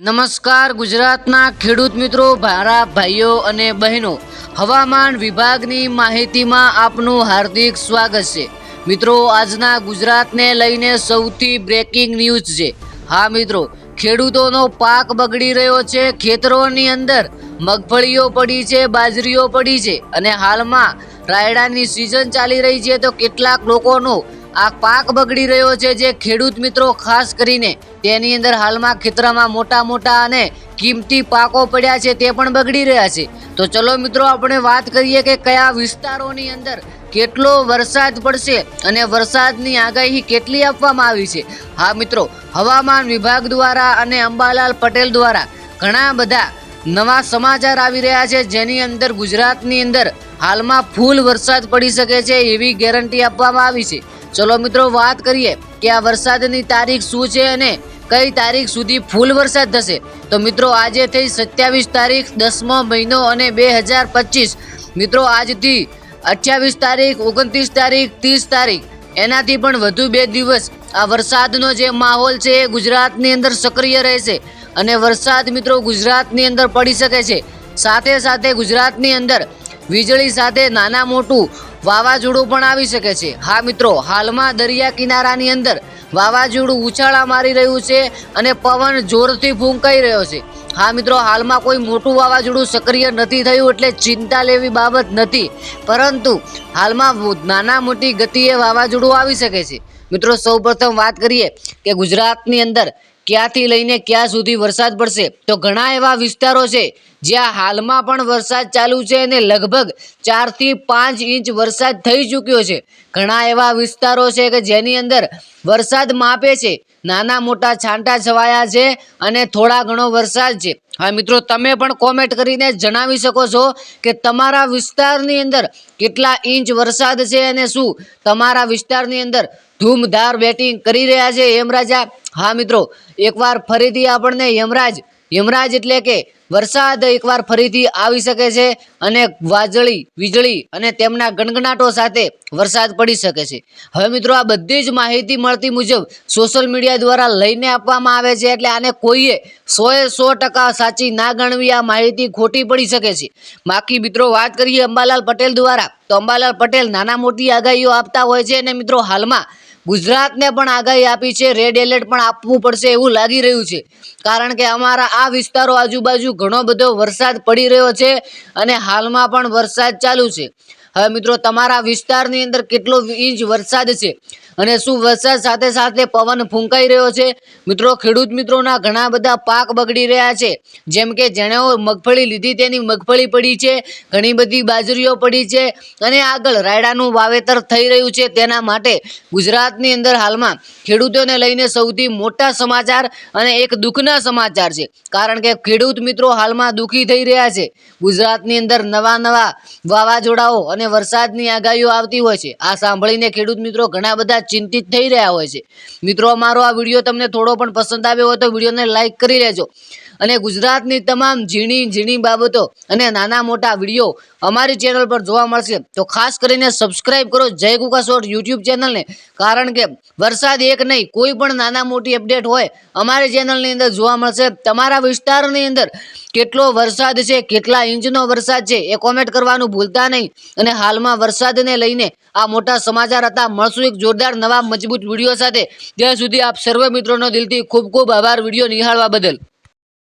નમસ્કાર ગુજરાતના ખેડૂત મિત્રો મારા ભાઈઓ અને બહેનો. હવામાન વિભાગની માહિતીમાં આપનું હાર્દિક સ્વાગત છે. મિત્રો, આજના ગુજરાતને લઈને સૌથી બ્રેકિંગ ન્યૂઝ છે. હા, મિત્રો, ખેડૂતોનો પાક બગડી રહ્યો છે ખેતરોની અંદર. મગફળીઓ પડી છે, બાજરીઓ પડી છે. અને હાલમાં રાયડાની સિઝન ચાલી રહી છે તો કેટલાક લોકોનો આ પાક બગડી રહ્યો છે જે ખેડૂત મિત્રો ખાસ કરીને તેની અંદર હાલમાં ખેતરમાં મોટા મોટા અને કિંમતી પાકો પડ્યા છે તે પણ બગડી રહ્યા છે. તો ચલો મિત્રો, આપણે વાત કરીએ કે કયા વિસ્તારોની અંદર કેટલો વરસાદ પડશે અને વરસાદની આગાહી કેટલી આપવામાં આવી છે. હા મિત્રો, હવામાન વિભાગ દ્વારા અને અંબાલાલ પટેલ દ્વારા ઘણા બધા નવા સમાચાર આવી રહ્યા છે. જેની અંદર ગુજરાતની અંદર હાલમાં ફૂલ વરસાદ પડી શકે છે એવી ગેરંટી આપવામાં આવી છે. ચલો મિત્રો, વાત કરીએ કે આ વરસાદની તારીખ શું છે અને કઈ તારીખ સુધી ફૂલ વરસાદ થશે. તો મિત્રો, આજે થઈ સત્યાવીસ તારીખ, દસમો મહિનો અને બે હજાર પચીસ. મિત્રો, આજથી અઠ્યાવીસ તારીખ, ઓગણત્રીસ તારીખ, ત્રીસ તારીખ, એનાથી પણ વધુ બે દિવસ આ વરસાદનો જે માહોલ છે એ ગુજરાતની અંદર સક્રિય રહેશે. અને વરસાદ મિત્રો, ગુજરાતની અંદર પડી શકે છે. સાથે સાથે ગુજરાતની અંદર વીજળી સાથે નાના મોટું વાવાઝોડું પણ આવી શકે છે. હા મિત્રો, હાલમાં દરિયા કિનારાની અંદર વાવાઝોડું ઉછાળા મારી રહ્યું છે અને પવન જોરથી ફૂંકાઈ રહ્યો છે. હા મિત્રો, હાલમાં કોઈ મોટું વાવાઝોડું સક્રિય નથી થયું એટલે ચિંતા લેવી બાબત નથી. પરંતુ હાલમાં નાના મોટી ગતિએ વાવાઝોડું આવી શકે છે. મિત્રો, સૌપ્રથમ વાત કરીએ કે ગુજરાતની અંદર ક્યાંથી લઈને ક્યાં સુધી વરસાદ પડશે? તો ઘણા એવા વિસ્તારો છે જ્યાં હાલમાં પણ વરસાદ ચાલુ છે અને લગભગ ચારથી પાંચ ઇંચ વરસાદ થઈ ચૂક્યો છે. ઘણા એવા વિસ્તારો છે કે જેની અંદર વરસાદ માપે છે. નાના મોટા છાંટા છવાયા છે અને થોડા ઘણો વરસાદ છે. હા, મિત્રો, તમે પણ કોમેન્ટ કરીને જણાવી શકો છો કે તમારા વિસ્તારની અંદર કેટલા ઇંચ વરસાદ છે અને શું? તમારા વિસ્તારની અંદર ધૂમધાર બેટિંગ કરી રહ્યા છે યમરાજા હા, મિત્રો, એકવાર ફરીથી આપણને યમરાજ યમરાજ એટલે કે વરસાદ એકવાર ફરીથી આવી શકે છે અને વાજળી, વીજળી અને તેમના ગણગણાટો સાથે વરસાદ પડી શકે છે. હવે મિત્રો આ બધી જ માહિતી મળતી મુજબ સોશિયલ મીડિયા દ્વારા લઈને આપવામાં આવે છે એટલે આને કોઈએ સોએ સો ટકા સાચી ના ગણવી આ માહિતી ખોટી પડી શકે છે. બાકી મિત્રો વાત કરીએ અંબાલાલ પટેલ દ્વારા, તો અંબાલાલ પટેલ નાના મોટી આગાહીઓ આપતા હોય છે અને મિત્રો હાલમાં ગુજરાતને પણ આગાહી આપી છે. રેડ એલર્ટ પણ આપવું પડશે એવું લાગી રહ્યું છે. કારણ કે અમારા આ વિસ્તારો આજુબાજુ ઘણો બધો વરસાદ પડી રહ્યો છે અને હાલમાં પણ વરસાદ ચાલુ છે. હવે મિત્રો, તમારા વિસ્તારની અંદર કેટલો ઇંચ વરસાદ છે અને શું વરસાદ સાથે સાથે પવન ફૂંકાઈ રહ્યો છે? મિત્રો, ખેડૂત મિત્રોના ઘણા બધા પાક બગડી રહ્યા છે. જેમ કે જેણે મગફળી લીધી, તેની મગફળી પડી છે, ઘણી બધી બાજરીઓ પડી છે અને આગળ રાયડાનું વાવેતર થઈ રહ્યું છે. તેના માટે ગુજરાતની અંદર હાલમાં ખેડૂતોને લઈને સૌથી મોટા સમાચાર અને એક દુઃખના સમાચાર છે. કારણ કે ખેડૂત મિત્રો હાલમાં દુઃખી થઈ રહ્યા છે. ગુજરાતની અંદર નવા નવા વાવાઝોડાઓ અને વરસાદની આગાહીઓ આવતી હોય છે. આ સાંભળીને ખેડૂત મિત્રો ઘણા બધા ચિંતિત થઈ રહ્યા હોય છે. મિત્રો, અમારો આ વીડિયો તમને થોડો પણ પસંદ આવ્યો હોય તો વિડીયોને લાઈક કરી લેજો. અને ગુજરાતની તમામ ઝીણી ઝીણી બાબતો અને નાના મોટા વીડિયો અમારી ચેનલ પર જોવા મળશે. તો ખાસ કરીને સબસ્ક્રાઈબ કરો જય કુકા શોર્ટ યુટ્યુબ ચેનલને. કારણ કે વરસાદ એક નહીં, કોઈ પણ નાના મોટી અપડેટ હોય, અમારી ચેનલની અંદર જોવા મળશે. તમારા વિસ્તારની અંદર કેટલો વરસાદ છે, કેટલા ઇંચનો વરસાદ છે, એ કોમેન્ટ કરવાનું ભૂલતા નહીં. અને હાલમાં વરસાદને લઈને આ મોટા સમાચાર હતા. મળશું એક જોરદાર નવા મજબૂત વીડિયો સાથે. ત્યાં સુધી આપ સર્વ મિત્રોનો દિલથી ખૂબ ખૂબ આભાર વીડિયો નિહાળવા બદલ.